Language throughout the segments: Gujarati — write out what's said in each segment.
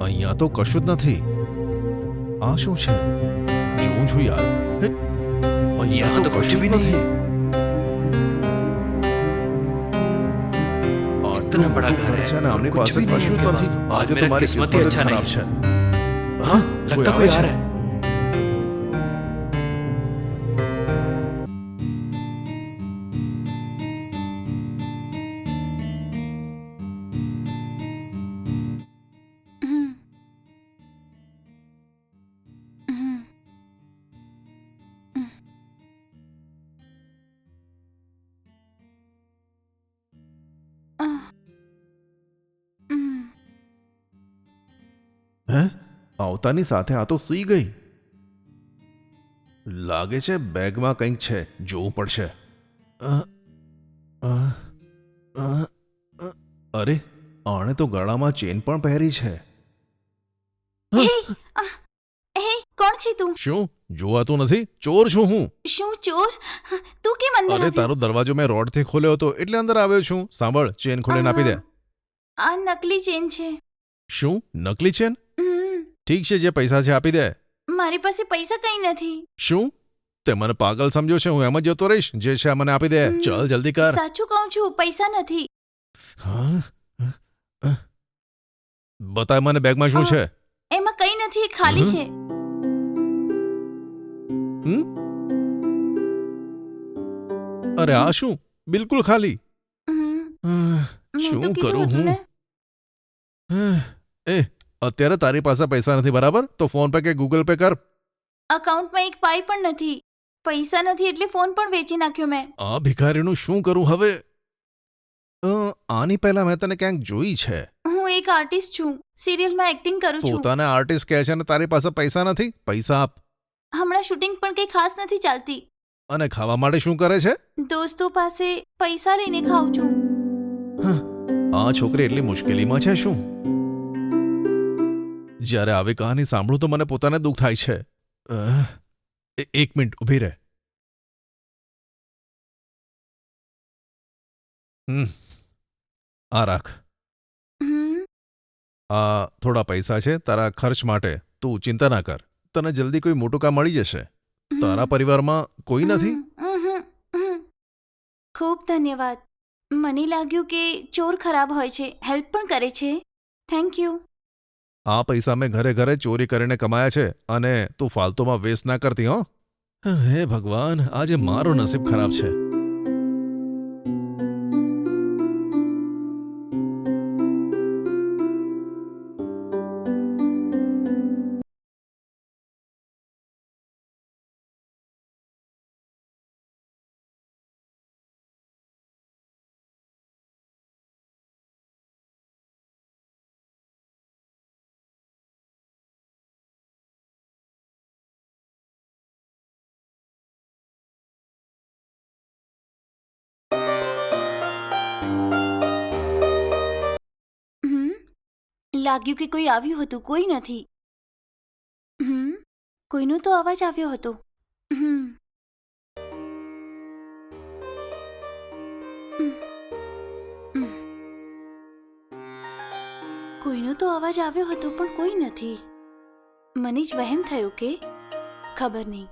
અહીંયા તો કશું જ નથી આ શું છે જોઉં છું યાર અહીંયા તો કશું બી નથી इतना बड़ा घर है ना हमने पास कुछ भी नहीं है आज मेरा किस्मत ही अच्छा नहीं है हाँ लगता कोई आ रहा है હે? આવતાની સાથે આ તો સૂઈ ગઈ. લાગે છે બેગમાં કંઈક છે જોવું પડશે. અરે આણે તો ગળામાં ચેન પણ પહેરી છે. કોણ છે તું? શું? જોવાતું નથી? ચોર છું હું. શું ચોર? તું કેમ અંદર અરે તારો દરવાજો મેં રોડથી ખોલ્યો હતો એટલે અંદર આવ્યો છું. સાંભળ ચેન ખોલીને આપી દે. આ નકલી ચેન છે. શું? નકલી ચેન. ઠીક છે જે પૈસા છે આપી દે. મારી પાસે પૈસા કઈ નથી. શું? તે મને પાગલ સમજો છે હું એમ જ જતો રહીશ. જે છે મને આપી દે. ચલ જલ્દી કર. સાચું કહું છું પૈસા નથી? બતાય મને બેગમાં શું છે? એમાં કઈ નથી ખાલી છે? અરે આ શું? બિલકુલ ખાલી. શું કરું હું? એ અત્યારે તારી પાસે પૈસા નથી બરાબર? તો ફોન પે કે ગૂગલ પે કર. અકાઉન્ટમાં એક પાઈ પણ નથી. પૈસા નથી એટલે ફોન પણ વેચી નાખ્યો મેં. આ ભિખારીનું શું કરું હવે? અ, આની પહેલા મેં તને ક્યાંક જોઈ છે. હું એક આર્ટિસ્ટ છું. સિરિયલમાં એક્ટિંગ કરું છું. પોતાને આર્ટિસ્ટ કહે છે ને તારી પાસે પૈસા નથી? પૈસા આપ. હમણાં શૂટિંગ પણ કંઈ ખાસ નથી ચાલતી. અને ખાવા માટે શું કરે છે? દોસ્તો પાસે પૈસા લઈને ખાઉં છું. આ છોકરી એટલી મુશ્કેલીમાં છે શું? જ્યારે આવી કહાની સાંભળું તો મને પોતાને દુઃખ થાય છે. એક મિનિટ ઊભી રહે. આ રાખ. આ થોડા પૈસા છે તારા ખર્ચ માટે. તું ચિંતા ના કર. તને જલ્દી કોઈ મોટું કામ મળી જશે. તારા પરિવારમાં કોઈ નથી. ખૂબ ધન્યવાદ. મને લાગ્યું કે ચોર ખરાબ હોય છે. હેલ્પ પણ કરે છે. Thank you. આ પૈસા મેં ઘરે ઘરે ચોરી કરીને કમાયા છે અને તું ફાલતુમાં વેસ્ટ ના કરતી, હો. હે ભગવાન, આજે મારો નસીબ ખરાબ છે. લાગ્યું કે કોઈ આવ્યું હતું કોઈ નથી. હમ? કોઈનો તો અવાજ આવ્યો હતો. હમ. કોઈનો તો અવાજ આવ્યો હતો પણ કોઈ નથી. મને જ વહેમ થયો કે ખબર નહીં.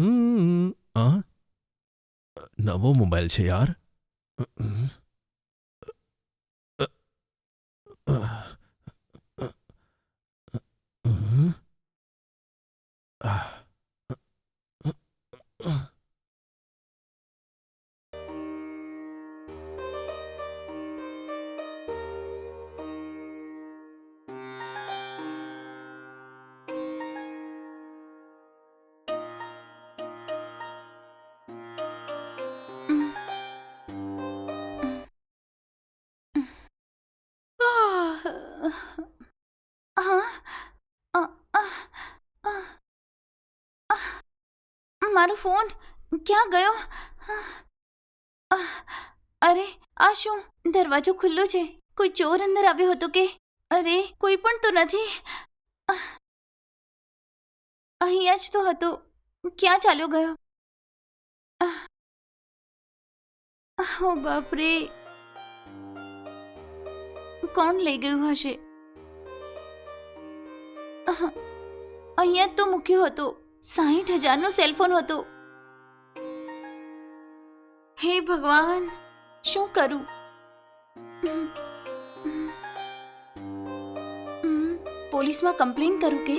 હમ, આ? નવો મોબાઈલ છે યાર મારો ફોન ક્યાં ગયો? અરે, આ શું? દરવાજો ખુલ્લો છે. કોઈ ચોર અંદર આવ્યો હતો કે? અરે, કોઈ પણ તો નથી. અહીંયા જ તો હતો. ક્યાં ચાલ્યો ગયો? ઓ બાપરે. કોણ લઈ ગયું હશે? અહીંયા તો મૂક્યો હતો. સાહીઠ હજારનો સેલફોન હતો. હે ભગવાન, શું કરું? પોલીસમાં કમ્પ્લેન કરું કે?